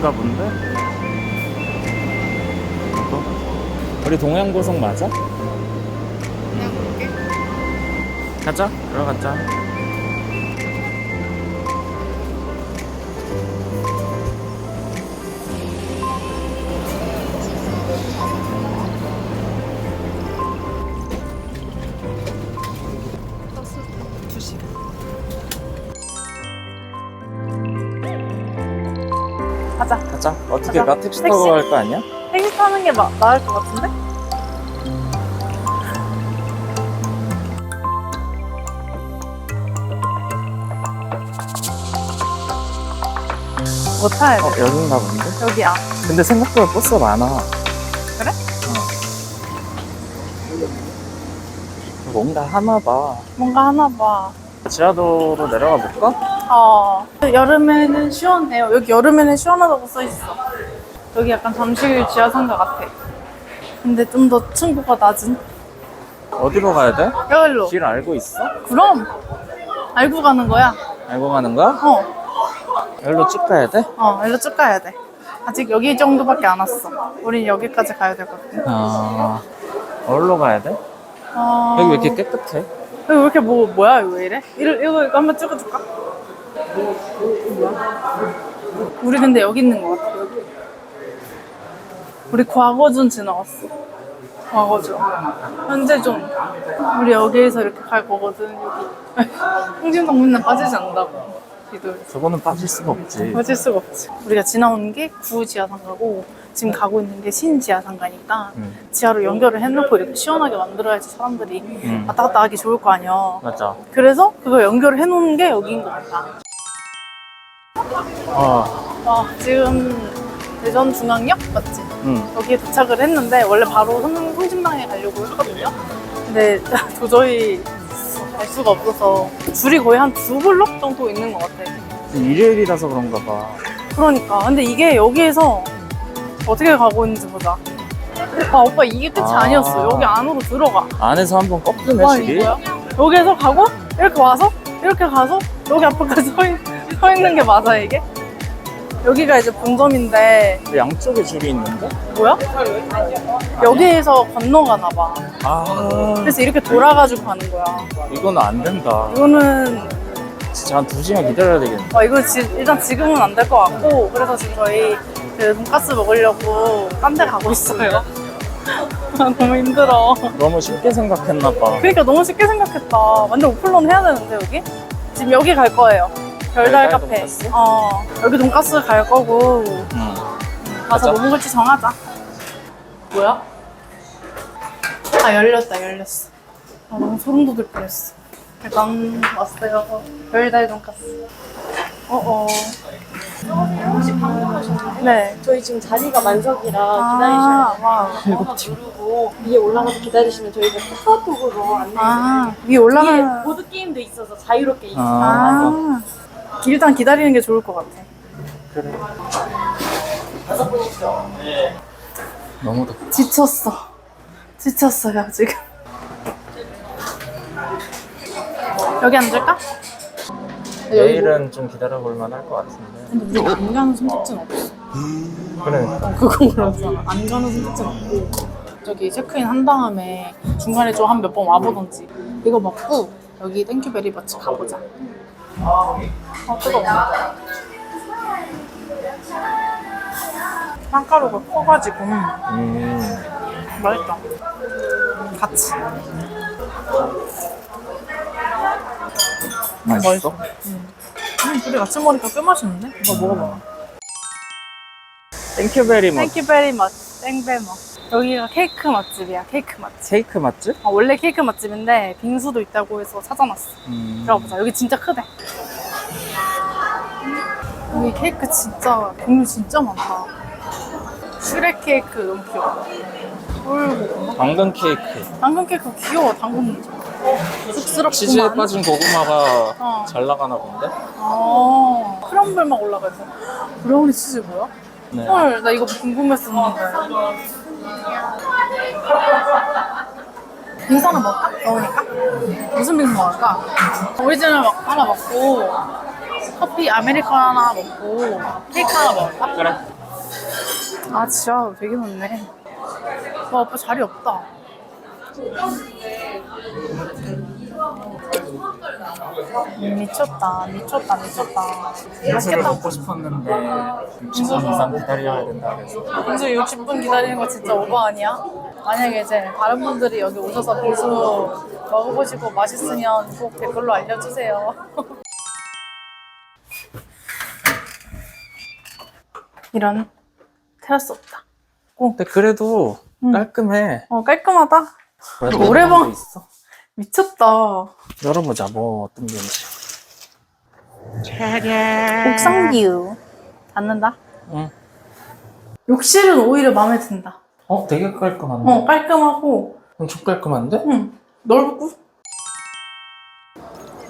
여긴가 본데? 이거? 우리 동양 고속 맞아? 그냥 볼게. 가자 들어가자 어떻게? 택시 타고 택시? 갈 거 아니야? 택시 타는 게 나, 나을 것 같은데? 뭐 타야 돼? 어 여긴가 본데? 여기야. 근데 생각보다 버스가 많아 그래? 어. 뭔가 하나 봐 뭔가 하나 봐. 지하도로 내려가 볼까? 어. 여름에는 시원해요. 여기 여름에는 시원하다고 써 있어. 여기 약간 잠실 지하상가 같아. 근데 좀 더 층고가 낮은? 어디로 가야 돼? 여기로. 길 알고 있어? 그럼! 알고 가는 거야. 알고 가는 거야? 어. 여기로 쭉 가야 돼? 어, 일로 쭉 가야 돼. 아직 여기 정도밖에 안 왔어. 우린 여기까지 가야 되거든. 아 어디로 가야 돼? 어... 여기 왜 이렇게 깨끗해? 여기 왜 이렇게 뭐, 뭐야, 이거 왜 이래? 이거, 이거, 이거 한번 찍어줄까? 우리 근데 여기 있는 것 같아, 여기. 우리 과거준 지나갔어. 과거준. 현재준. 우리 여기에서 이렇게 갈 거거든, 여기. 홍진동 맨날 빠지지 않는다고. 이들. 저거는 빠질 수가 없지 빠질 수가 없지. 우리가 지나온 게 구지하상가고 지금 가고 있는 게 신지하상가니까 응. 지하로 연결을 해놓고 이렇게 시원하게 만들어야지 사람들이 응. 왔다 갔다 하기 좋을 거 아니야. 맞아 그래서 그거 연결을 해놓은 게 여기인 것 같다. 어, 와, 지금 대전 중앙역 맞지? 응. 여기에 도착을 했는데 원래 바로 성, 성심당에 가려고 했거든요. 근데 도저히 갈 수가 없어서 줄이 거의 한 두 블록 정도 있는 것 같아. 일요일이라서 그런가 봐. 그러니까 근데 이게 여기에서 어떻게 가고 있는지 보자. 아 오빠 이게 끝이 아. 아. 니었어 여기 안으로 들어가. 안에서 한번 꺾으네, 와 줄이. 이거야? 여기에서 가고 이렇게 와서 이렇게 가서 여기 앞에까지 서, 있, 서 있는 게 맞아 이게? 여기가 이제 본점인데 양쪽에 줄이 있는데? 뭐야? 여기에서 건너가나 봐. 아, 그래서 이렇게 돌아가지고 가는 거야. 이거는 안 된다. 이거는 진짜 한 두 시간 기다려야 되겠네. 아 이거 지, 일단 지금은 안 될 것 같고 그래서 지금 저희 그 돈가스 먹으려고 딴 데 가고 있어요. 아, 너무 힘들어. 너무 쉽게 생각했나 봐. 그러니까 너무 쉽게 생각했다. 완전 오픈런 해야 되는데 여기? 지금 여기 갈 거예요. 별달 카페. 돈가스? 어 여기 돈가스 갈 거고 응. 가서 가자. 뭐 먹을지 정하자. 뭐야? 아 열렸다 열렸어. 아 너무 소름 돋을 뻔했어. 일단 왔어요. 별달 돈가스. 어어. 혹시 방금 하셨나요? 네. 저희 지금 자리가 만석이라 아, 기다리셔야 돼요. 와. 번호 누르고 위에 올라가서 기다리시면 저희가 카카오톡으로 안내. 아, 위에 위에 올라가는. 보드 게임도 있어서 자유롭게 있어요. 아, 아. 일단 기다리는 게 좋을 것 같아. 그래. 너무 덥다. 지쳤어. 지쳤어요, 지금. 여기 앉을까? 내일은 좀 기다려볼 만할 것 같은데. 근데 우리 안 가는 선택지는 없어. 그러니까. 그건 그렇잖아. 안 가는 선택지는 없고. 저기 체크인 한 다음에 중간에 좀 한 몇 번 와보던지. 이거 먹고 여기 땡큐 베리버치 가보자. 아, 뜨거워. 빵가루가 커가지고 음, 맛있다. 같이. 맛있어? 음, 둘이 같이 먹으니까 꽤 맛있는데? 이거 먹어봐. 땡큐베리 맛. 땡큐 베리 맛, 땡베머. 여기가 케이크 맛집이야, 케이크 맛집. 케이크 맛집? 아, 원래 케이크 맛집인데 빙수도 있다고 해서 찾아놨어. 음. 들어가보자. 여기 진짜 크대. 여기 케이크 진짜 종류 진짜 많다. 슈렉 케이크 너무 귀여워. 꿀고구마. 당근 케이크. 당근 케이크 귀여워. 당근 쑥스럽구만. 치즈에 빠진 고구마가 어. 잘 나가나 본데? 아, 크럼블 막 올라가 있어. 브라우니 치즈 뭐야? 네. 헐, 나 이거 궁금했었는데. 빙수 하나 먹을까? 먹으니까? 무슨 빙수 먹을까? 오리지널 막 하나 먹고 커피 아메리카노 하나 먹고 케이크 하나 먹을까? 그래. 아 진짜 되게 많네. 와 오빠 자리 없다. 음, 미쳤다 미쳤다 미쳤다. 맛있겠다. 먹고 싶었는데 60분 이상 기다려야 된다 그래서 빙수 60분 기다리는 거 진짜 오버 아니야? 만약에 이제 다른 분들이 여기 오셔서 빙수 먹어보시고 맛있으면 꼭 댓글로 알려주세요. 이런 테라스 없다. 근데 그래도 응. 깔끔해. 어 깔끔하다. 그래도 노래방. 도 있어. 미쳤다. 열어보자 뭐 어떤 게인지. 옥상 뷰. 닫는다. 응. 욕실은 오히려 마음에 든다. 어 되게 깔끔한데. 어 깔끔하고 엄청 깔끔한데? 응, 넓고.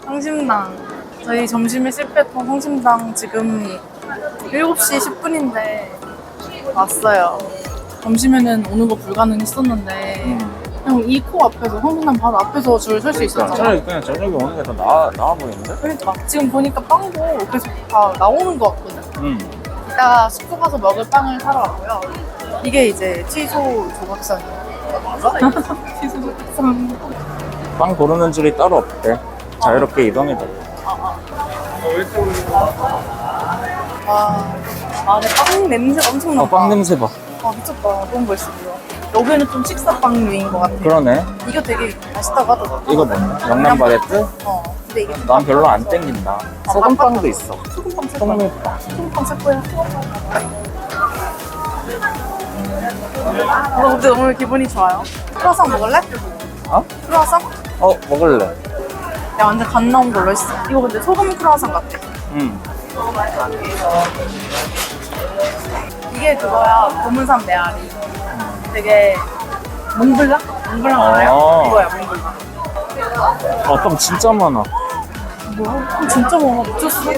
성심당. 저희 점심에 실패했던 성심당 지금 7시 10분인데 왔어요. 점심에는 오는 거 불가능했었는데 음. 그냥 이 코 앞에서 성심당 바로 앞에서 줄 설수 있었잖아. 차라리 그냥 저녁에 오는 게 더 나아, 나아 보이는데? 그러니까 지금 보니까 빵도 계속 다 나오는 것 같거든. 응. 이따가 숙소 가서 먹을 빵을 사러 왔고요. 이게 이제 취소 조각상이에요. 취소 조각상. 빵 고르는 줄이 따로 없대. 자유롭게 돼. 와, 아, 근데 빵 냄새 엄청 나다. 어, 빵 냄새 봐. 아, 미쳤다. 너무 맛있어 보여. 여기는 좀 식사빵류인 것 같아. 그러네. 이거 되게 맛있다고 하더라고. 이거 뭐냐? 영남 바게트? 어. 근데 이게 난 별로 안 땡긴다. 소금빵도 있어. 소금빵 살 거야. 소금빵. 소금빵 살 거야. 어, 근데 오늘 기분이 좋아요. 크루아상 먹을래? 어? 크루아상? 어, 먹을래. 야, 완전 갓 나온 걸로 했어. 이거 근데 소금 크루아상 같아. 응. 이게 그거야. 고문산 메아리. 되게 몽블랑? 몽블랑 알아요? 어. 이거야, 몽블랑. 어, 빵 진짜 많아. 뭐야? 그럼 진짜 많아. 미쳤어.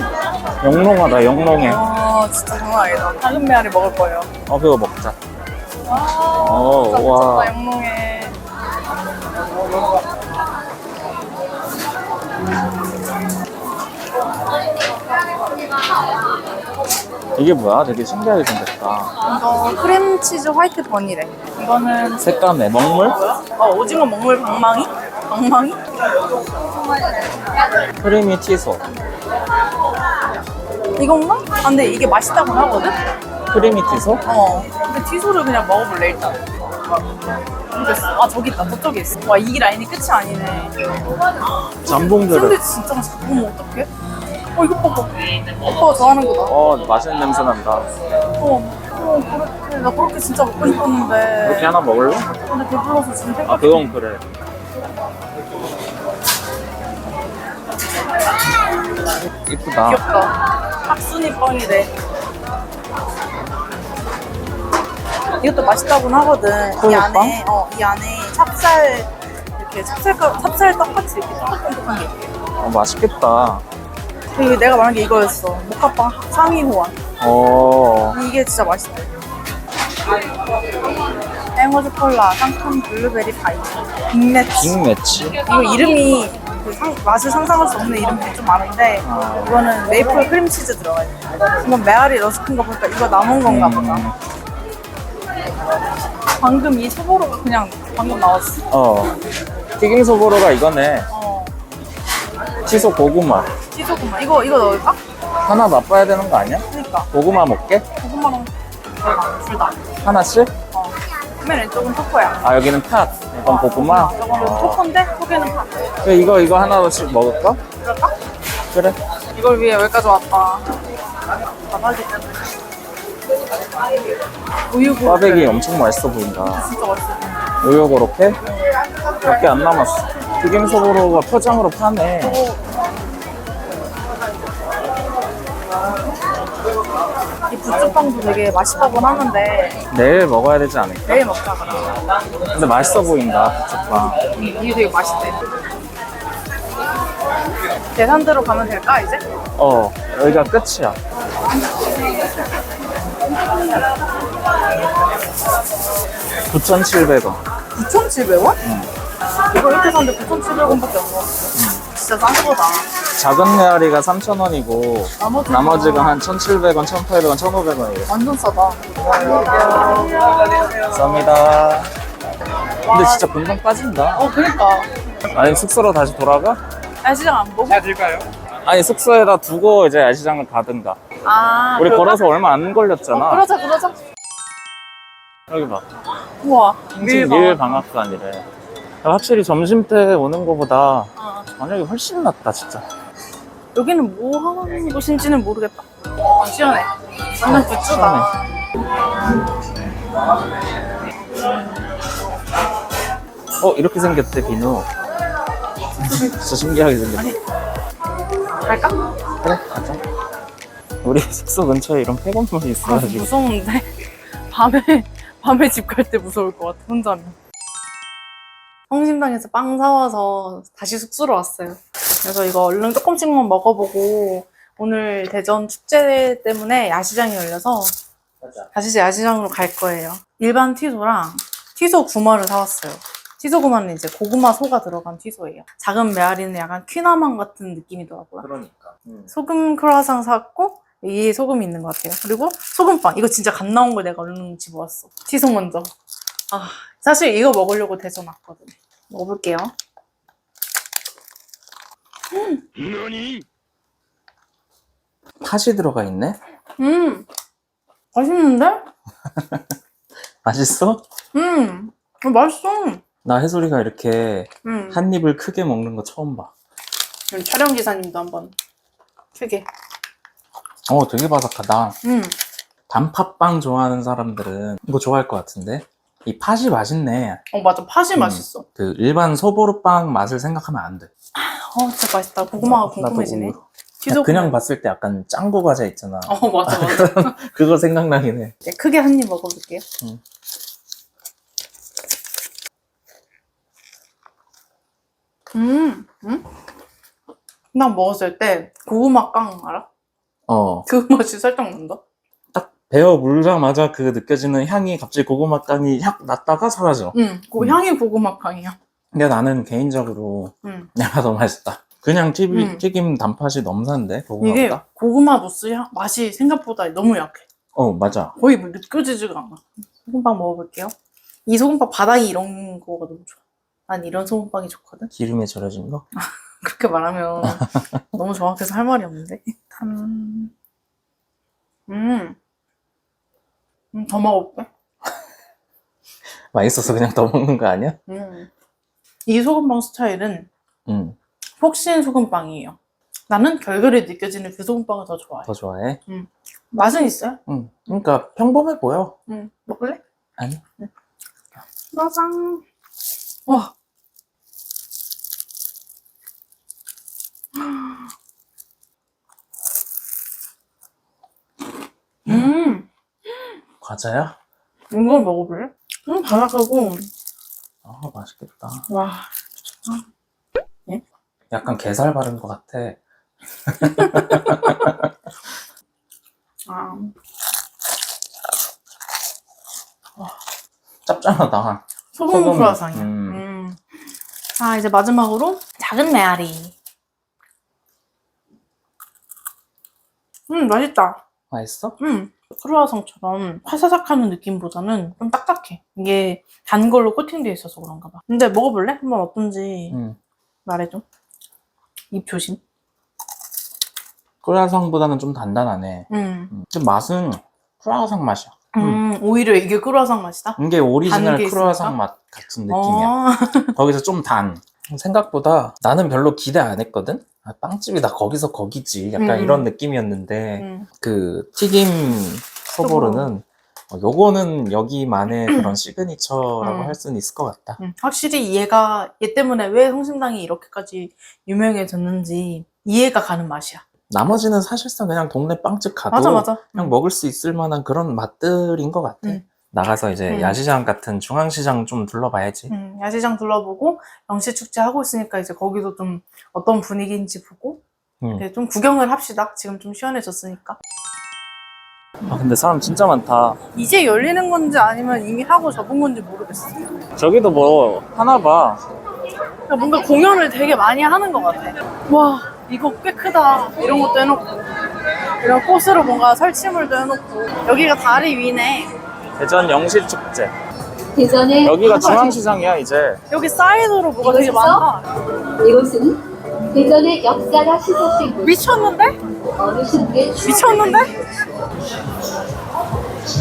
영롱하다, 영롱해. 아, 진짜 장난 아니다. 작은 메아리 먹을 거예요. 어, 그거 먹자. 아, 어, 진짜 와. 미쳤다. 영롱해. 이게 뭐야? 되게 신기하게 생겼다. 이거 크림치즈 화이트 버니래. 이거는 색감에 먹물? 어, 오징어 먹물 방망이? 방망이? 크리미 티소. 이건가? 아, 근데 이게 맛있다고 하거든? 크리미 티소? 어. 근데 티소를 그냥 먹어볼래, 일단. 아, 저기 있다. 저쪽에 있어. 와, 이 라인이 끝이 아니네. 잠봉 그릇. 근데 진짜 맛있어. 어머, 어떡해? 어, 이거 봐봐. 오빠가 좋아하는 거다. 어, 맛있는 냄새 난다. 어, 어, 그렇게. 나 그렇게 진짜 먹고 싶었는데. 이렇게 하나 먹을래? 근데 배불러서 지금 생각 아, 그건 그래. 이쁘다. 귀엽다. 학순이 뻥이래. 이것도 맛있다고는 하거든. 이 꿀빵? 안에, 어, 이 안에 찹쌀, 이렇게 찹쌀, 찹쌀 떡같이 이렇게 쫀득쫀득한 게 있대. 어, 맛있겠다. 그리고 내가 말한 게 이거였어. 모카빵 상위 호환. 어, 이게 진짜 맛있대. 해머즈 콜라, 상큼 블루베리 파이, 빅매치. 빅매치. 이거 이름이 그 상- 맛을 상상할 수 없는 이름들이 좀 많은데 아. 이거는 메이플 크림치즈 들어가 있는 이건 메아리 러스크인 거 보니까 이거 남은 건가 보다 음, 방금 이 소보로가 그냥 방금 나왔어 어. 튀김 소보로가 이거네. 어 치소 고구마. 치소고마 이거 이거 넣을까? 하나 맛봐야 되는 거 아니야? 그니까 고구마 먹게? 고구마랑 둘 다 하나씩? 어. 맨 왼쪽은 초코야 아, 여기는 팥. 이건 고구마? 저거는 어. 초코인데 속에는 팥 그래, 이거, 이거 하나씩 먹을까? 그럴까? 그래. 이걸 위해 여기까지 왔다 바닥이 우유 고로 꽈배기 엄청 맛있어 보인다. 진짜 맛있어 우유 고로케? 몇 개 안 남았어. 튀김 소보로가 포장으로 파네. 이 부추빵도 되게 맛있다고는 하는데 내일 먹어야 되지 않을까? 내일 먹자 그럼 근데 맛있어 보인다, 부추빵. 이게 되게 맛있대. 계산대로 가면 될까 이제? 어, 여기가 끝이야. (9,700원) 9,700원? 이거 이렇게 샀는데 9,700원밖에 안 나왔어. 진짜 싼 거다. 작은 메아리가 3,000원이고 나머지가, 나머지가 한 1,700원, 1,800원, 1,500원이에요. 완전 싸다. 감사합니다. 근데 진짜 금방 빠진다. 어, 그니까. 아니 숙소로 다시 돌아가? 야시장 안 보고? 아니 숙소에다 두고 이제 야시장을 가든가. 아, 우리 그럴까? 걸어서 얼마 안 걸렸잖아. 어, 그러자, 그러자. 여기 봐. 우와. 일일 방학간이래. 확실히 점심 때 오는 거보다 어. 저녁이 훨씬 낫다 진짜. 여기는 뭐 하는 곳인지는 모르겠다. 아, 시원해. 완전 굿즈다. 어 이렇게 생겼대 비누. 진짜 신기하게 생겼네. 갈까? 그래 가자. 우리 숙소 근처에 이런 폐건물이 아, 있어가지고. 무서운데. 밤에, 밤에 집 갈 때 무서울 것 같아, 혼자면. 성심당에서 빵 사와서 다시 숙소로 왔어요. 그래서 이거 얼른 조금씩만 먹어보고, 오늘 대전 축제 때문에 야시장이 열려서 다시 이제 야시장으로 갈 거예요. 일반 티소랑 티소 구마를 사왔어요. 티소 구마는 이제 고구마 소가 들어간 티소예요. 작은 메아리는 약간 퀴나망 같은 느낌이더라고요. 그러니까. 음. 소금 크루아상 샀고 위에 소금이 있는 것 같아요. 그리고 소금빵. 이거 진짜 갓 나온 거 내가 얼른 집어왔어. 티소 먼저. 아, 사실 이거 먹으려고 대전 왔거든. 먹어볼게요. 팥이 들어가 있네. 음, 맛있는데? 맛있어? 음, 어, 맛있어. 나 해솔이가 이렇게 음, 한 입을 크게 먹는 거 처음 봐. 우리 촬영 기사님도 한번 크게. 어 되게 바삭하다. 음, 단팥빵 좋아하는 사람들은 이거 좋아할 것 같은데 이 팥이 맛있네. 어 맞아, 팥이 음. 맛있어. 그 일반 소보루빵 맛을 생각하면 안 돼. 어, 진짜 맛있다. 고구마가 나도 궁금해지네. 오늘 티소 그냥. 봤을 때 약간 짱구 과자 있잖아. 어 맞아 맞아. 그거 생각나긴 해. 네, 크게 한 입 먹어볼게요. 음. 음, 음? 난 먹었을 때 고구마 깡 알아? 어, 그 맛이 살짝 난다. 딱 베어 물자마자 그 느껴지는 향이 갑자기 고구마 깡이 확 났다가 사라져. 응, 그 음. 향이 고구마 깡이야. 근데 나는 개인적으로 응. 내가 더 맛있다. 그냥 튀김, 음. 튀김 단팥이 너무 산데 이게 고구마보다. 고구마 무스 향 맛이 생각보다 너무 약해. 어 맞아. 거의 뭐 느껴지지가 않아. 소금빵 먹어볼게요. 이 소금빵 바닥이 이런 거가 너무 좋아. 난 이런 소금빵이 좋거든. 기름에 절여진 거. 그렇게 말하면 너무 정확해서 할 말이 없는데. 음, 음, 음, 더 먹어볼게. 맛있어서 그냥 더 먹는 거 아니야? 음. 이 소금빵 스타일은 응. 폭신 소금빵이에요. 나는 결결이 느껴지는 그 소금빵을 더 좋아해. 더 좋아해. 맛은 있어요? 응. 그러니까 평범해 보여. 응. 먹을래? 아니. 짜잔. 와. 음, 과자야? 이걸 먹어볼래? 음, 바삭하고, 아 맛있겠다. 와. 약간 게살 바른 것 같아. 아, 짭짤하다. 소금 소금, 크루아상이야. 음. 음. 자, 이제 마지막으로 작은 메아리. 음, 맛있다. 맛있어? 음, 크루아상처럼 화사삭하는 느낌보다는 좀 딱딱해. 이게 단 걸로 코팅되어 있어서 그런가 봐. 근데 먹어볼래? 한번 어떤지 응. 말해줘. 입 조심. 크루아상보다는 좀 단단하네. 음, 음. 좀 맛은 크루아상 맛이야. 음, 오히려 이게 크루아상 맛이다? 이게 오리지널 크루아상? 맛 같은 느낌이야. 어, 거기서 좀 단. 생각보다 나는 별로 기대 안 했거든? 아, 빵집이 다 거기서 거기지. 약간 음. 이런 느낌이었는데, 음, 그 튀김 소보루는 어, 요거는 여기만의 그런 시그니처라고 음. 할 수는 있을 것 같다. 음. 확실히 얘가, 얘 때문에 왜 성심당이 이렇게까지 유명해졌는지 이해가 가는 맛이야. 나머지는 사실상 그냥 동네 빵집 가도 맞아, 맞아. 그냥 먹을 수 있을 만한 그런 맛들인 것 같아. 음. 나가서 이제 음. 야시장 같은 중앙시장 좀 둘러봐야지. 음, 야시장 둘러보고 영시축제 하고 있으니까 이제 거기도 좀 어떤 분위기인지 보고 음. 이렇게 좀 구경을 합시다. 지금 좀 시원해졌으니까. 아, 근데 사람 진짜 많다. 이제 열리는 건지 아니면 이미 하고 접은 건지 모르겠어. 저기도 뭐 하나 봐. 그러니까 뭔가 공연을 되게 많이 하는 것 같아. 와, 이거 꽤 크다. 이런 것도 해놓고. 이런 꽃으로 뭔가 설치물도 해놓고. 여기가 다리 위네. 대전 영시축제. 대전의 여기가 중앙시장이야 이제. 여기 사이드로 뭐가 되게 여기서? 많다. 이곳은 대전의 역사가 시작된 곳. 미쳤는데? 어르신들 미쳤는데?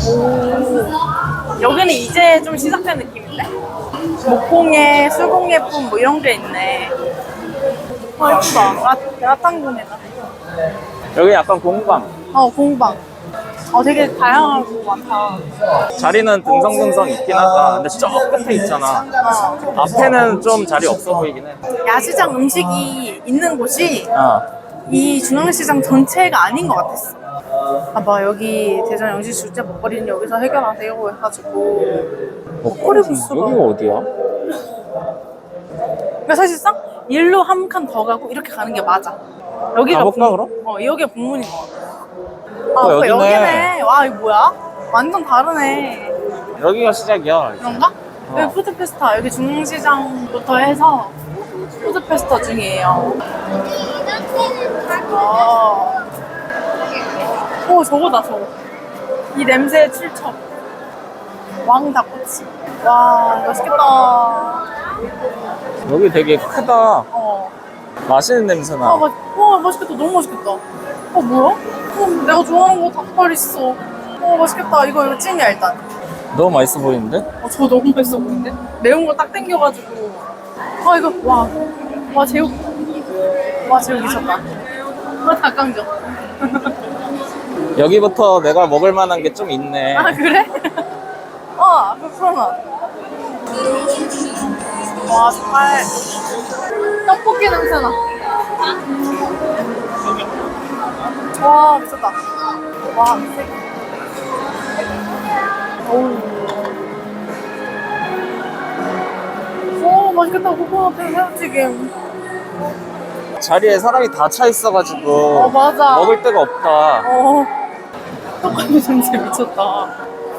오. 여기는 이제 좀 시작된 느낌인데? 목공예, 수공예품 뭐 이런 게 있네. 아, 예쁘다. 라, 라탄공예다. 여기 약간 공방. 어, 공방. 어, 되게 다양하고 많다. 자리는 듬성듬성 있긴 하다. 근데 저 끝에 있잖아. 어. 앞에는 좀 자리 없어 보이긴 해. 야시장 음식이 있는 곳이 어. 이 중앙시장 전체가 아닌 것 같았어. 봐봐, 여기 대전 영시 축제 먹거리는 여기서 해결하세요 해가지고. 먹거리 부스가. 여기가 어디야? 그러니까 사실상 일로 한 칸 더 가고 이렇게 가는 게 맞아. 여기가 가볼까, 분- 그럼? 어, 여기가 북문인 것 같아. 아, 어, 여기네. 여기네. 와, 이거 뭐야? 완전 다르네. 여기가 시작이야. 이제. 그런가? 어. 여기 푸드페스타, 여기 중앙시장부터 해서 푸드페스타 중이에요. 아. 오, 저거다, 저거. 이 냄새의 출처. 왕 닭꼬치. 와, 맛있겠다. 여기 되게 크다. 어. 맛있는 냄새 아, 나. 맛, 와, 맛있겠다. 너무 맛있겠다. 어, 뭐야? 어, 내가 좋아하는 거 닭발 있어. 어, 맛있겠다. 이거, 이거 찜이야, 일단. 너무 맛있어 보이는데? 어, 저 너무 맛있어 보이는데? 매운 거 딱 땡겨가지고. 아, 이거, 와. 와, 제육. 와, 제육 미쳤다. 와, 닭강정. 여기부터 내가 먹을 만한 게 좀 있네. 아, 그래? 어, 그렇구나. 와, 정말. 떡볶이 냄새나. 와, 미쳤다. 와, 미쳤다. 오. 오, 맛있겠다. 코코넛 새우튀김. 자리에 사람이 다 차 있어가지고 어, 맞아. 먹을 데가 없다. 어. 떡갈비 냄새 미쳤다. 어,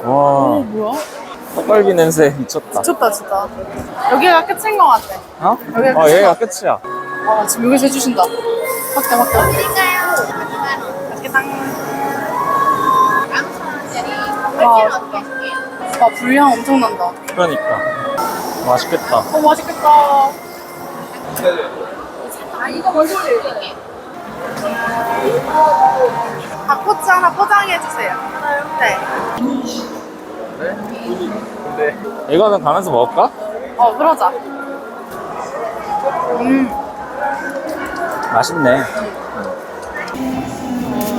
와, 뭐야? 떡갈비 냄새 미쳤다. 미쳤다, 진짜. 여기가 끝인 것 같아. 어? 여기가 어, 끝이야. 여기가 끝이야. 아, 지금 여기서 해주신다. 확대. 맛있겠다. 와, 맛있다. 와, 불향 엄청 난다. 그러니까. 맛있겠다. 어, 맛있겠다. 닭꼬치 하나 포장해 주세요. 네. 이거는 가면서 먹을까? 어, 그러자. 음. 맛있네. 아,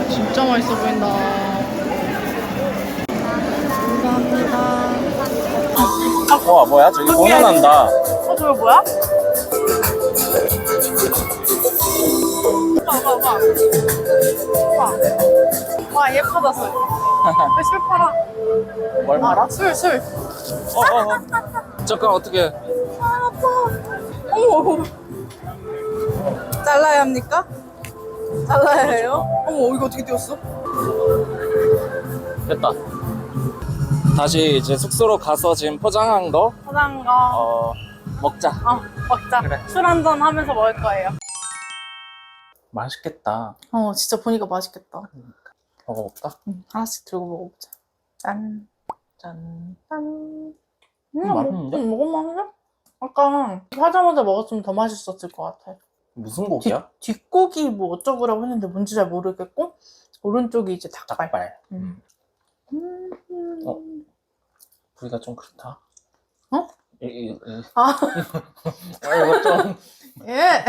진짜 맛있어 보인다. 와, 뭐야? 저기 공연한다. 어, 저거 뭐야? 와, 와, 와. 와. 와, 예쁘다, 술. 왜술 팔아? 뭘 아, 술, 술. 어, 어, 어. 잠깐, 어떻게. 아, 아파. 어머. 잘라야 합니까? 잘라야 해요? 어머, 이거 어떻게 띄웠어? 됐다. 다시 이제 숙소로 가서 지금 포장한 거, 포장 거. 어, 먹자. 어, 먹자. 그래. 술 한잔 하면서 먹을 거예요. 맛있겠다. 어, 진짜 보니까 맛있겠다. 먹어볼까? 응, 하나씩 들고 먹어보자. 짠. 짠. 짠. 음, 음, 맛있는데? 음, 먹을만해? 아까 하자마자 먹었으면 더 맛있었을 것 같아. 무슨 뒷, 고기야? 뒷고기 뭐 어쩌고라고 했는데 뭔지 잘 모르겠고 오른쪽이 이제 닭발. 닭발. 음. 음. 어? 부위가 좀 그렇다. 어? 이, 이, 이. 아, 아, 이거 좀, 예.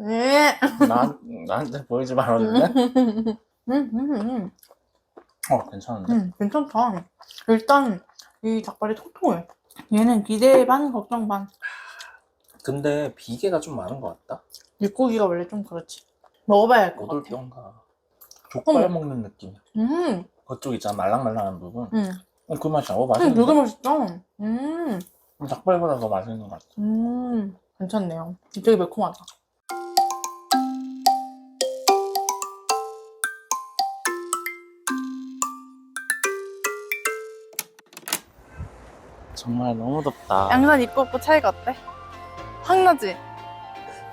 예. 나, 나한테 보이지 말았는데? 음, 음, 음, 어, 괜찮은데? 음, 괜찮다. 일단 이 닭발이 통통해. 얘는 기대 반, 걱정 반. 근데 비계가 좀 많은 것 같다? 육고기가 원래 좀 그렇지. 먹어봐야 할 것 같아. 오돌뼈인가. 족발 어머. 먹는 느낌. 음, 그쪽 있잖아, 말랑말랑한 부분. 음, 어, 그 맛이야. 어, 음, 맛있는데? 되게 맛있다. 음, 닭발보다 더 맛있는 것 같아. 음, 괜찮네요. 되게 매콤하다. 정말 너무 덥다. 양산 입고 없고 차이가 어때? 확 나지?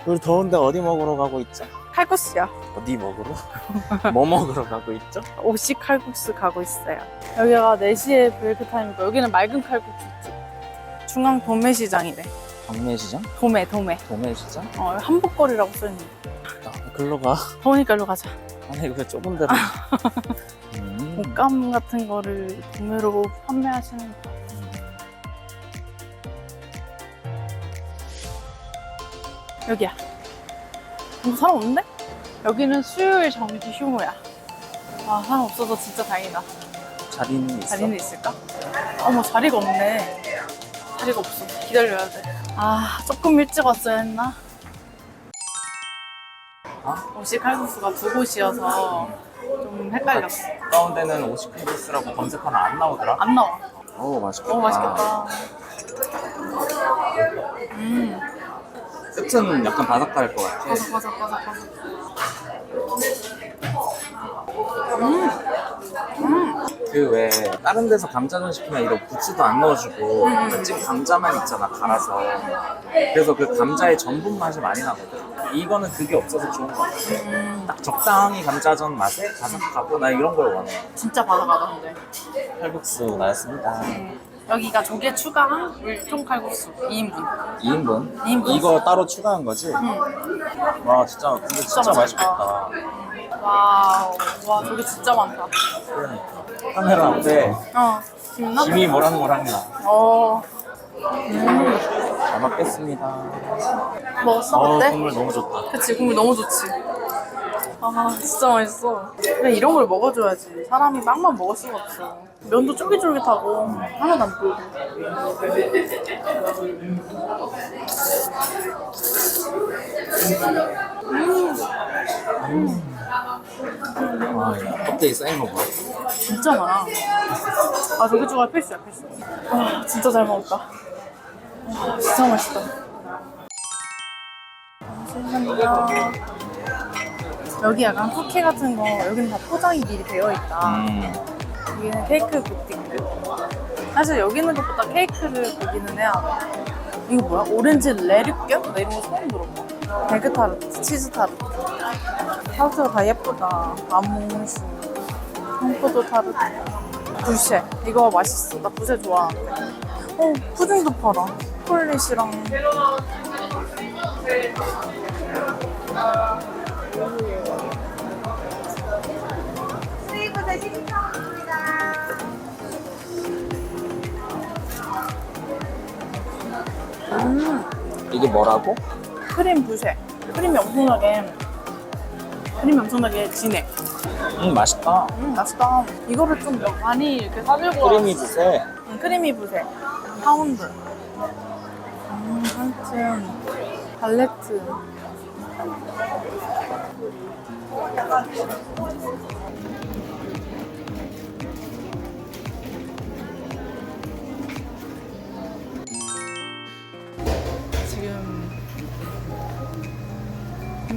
우리 더운데 어디 먹으러 가고 있죠? 칼국수요. 어디 먹으러? 뭐 먹으러 가고 있죠? 오시 칼국수 가고 있어요. 여기가 4시에 브레이크 타임이고 여기는 맑은 칼국수집. 중앙 도매시장이래. 경매시장? 도매, 도매. 도매시장? 어, 한복거리라고 써있네. 아, 글로 가. 더우니까 일로 가자. 아니 왜 좁은 데로? 음. 옷감 같은 거를 도매로 판매하시는 거. 여기야. 뭐 사람 없는데? 여기는 수요일 정기 휴무야. 아, 사람 없어서 진짜 다행이다. 자리는 있어? 자리는 있을까? 어머, 자리가 없네. 자리가 없어. 기다려야 돼. 아, 조금 일찍 왔어야 했나? 어? 오시 칼국수가 두 곳이어서 좀 헷갈렸어. 가운데는 오시칼국수라고 검색하면 안 나오더라? 안 나와. 오 맛있겠다. 오, 맛있겠다. 음, 끝은 약간 바삭할 것 같아. 바삭 바삭 바삭 바삭. 그왜 다른 데서 감자전 시키면 이런 부추도 안 넣어주고 찜 감자만 있잖아 갈아서. 그래서 그 감자의 전분 맛이 많이 나거든. 이거는 그게 없어서 좋은 것 같아. 딱 적당히 감자전 맛에 바삭하고 나 이런 걸 원해. 진짜 바삭하다, 근데. 칼국수 나왔습니다 여기가 조개 추가한 물통 칼국수 2인분. 2인분? 2인분. 이거 따로 추가한 거지? 와 진짜 근데 진짜, 진짜 맛있겠다 와우. 와, 조개 진짜 많다. 그러니까 카메라 앞에 어, 김나? 김이 모락모락 나 어, 잘 먹겠습니다 먹었어? 어 어때? 국물 너무 좋다 그치, 국물 너무 좋지. 아, 진짜 맛있어. 그냥 이런 걸 먹어줘야지. 사람이 빵만 먹을 수가 없어. 면도 쫄깃쫄깃하고, 하나도 안 불고. 와 이거 껍데기 쌓인 거 봐. 진짜 많아. 아, 조개 추가 필수야, 필수. 와, 진짜 잘 먹었다. 와, 진짜 맛있다. 잠시만요. 여기 약간 쿠키 같은 거, 여기는 다 포장이 미리 되어 있다. 음. 여기는 케이크 부티크. 사실 여기 있는 것보다 케이크를 보기는 해야 돼. 이거 뭐야? 오렌지 레류껴? 나 이런 거 처음 들어봐. 베그 타르트, 치즈 타르트. 타르트가 다 예쁘다. 아몬스, 청포도 타르트. 부쉐. 이거 맛있어. 나 부쉐 좋아하는데. 어, 푸딩도 팔아. 초콜릿이랑. 이게 뭐라고? 크림 부쉐. 크림이 엄청나게, 크림이 엄청나게 진해. 음 맛있다 음, 맛있다. 이거를 좀 많이 이렇게 사들고 크림이 주세 음, 크리미 부세 파운드 음, 하여튼 발레트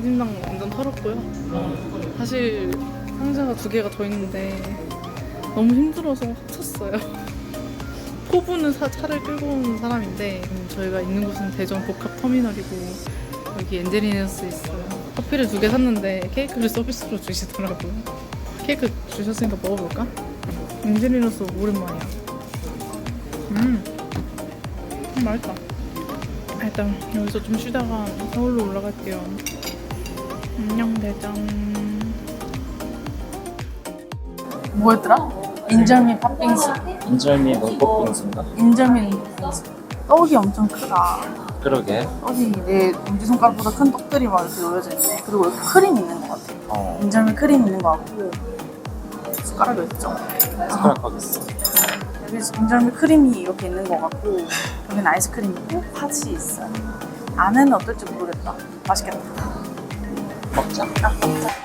점심당 완전 털었고요 사실 상자가 두 개가 더 있는데 너무 힘들어서 합쳤어요. 포부는 사- 차를 끌고 온 사람인데 음, 저희가 있는 곳은 대전 복합터미널이고 여기 엔젤리너스 있어요. 커피를 두 개 샀는데 케이크를 서비스로 주시더라고요. 케이크 주셨으니까 먹어볼까? 엔젤리너스 오랜만이야. 음, 음 맛있다. 일단 여기서 좀 쉬다가 서울로 올라갈게요. 안녕 대전. 뭐였더라? 인절미 팥빙수. 인절미 눈꽃빙수인가? 인절미. 떡이 엄청 크다. 그러게 떡이 내 엄지손가락보다 큰 떡들이 막 이렇게 놓여져 있네. 그리고 여기 크림 있는 것 같아. 어 인절미 크림 있는 것 같고. 숟가락이 있죠. 숟가락 가겠어 여기 인절미 크림이 이렇게 있는 것 같고, 여기는 아이스크림 있고, 팥이 있어요. 안에는 어떨지 모르겠다. 맛있겠다. 먹자 아, 먹자.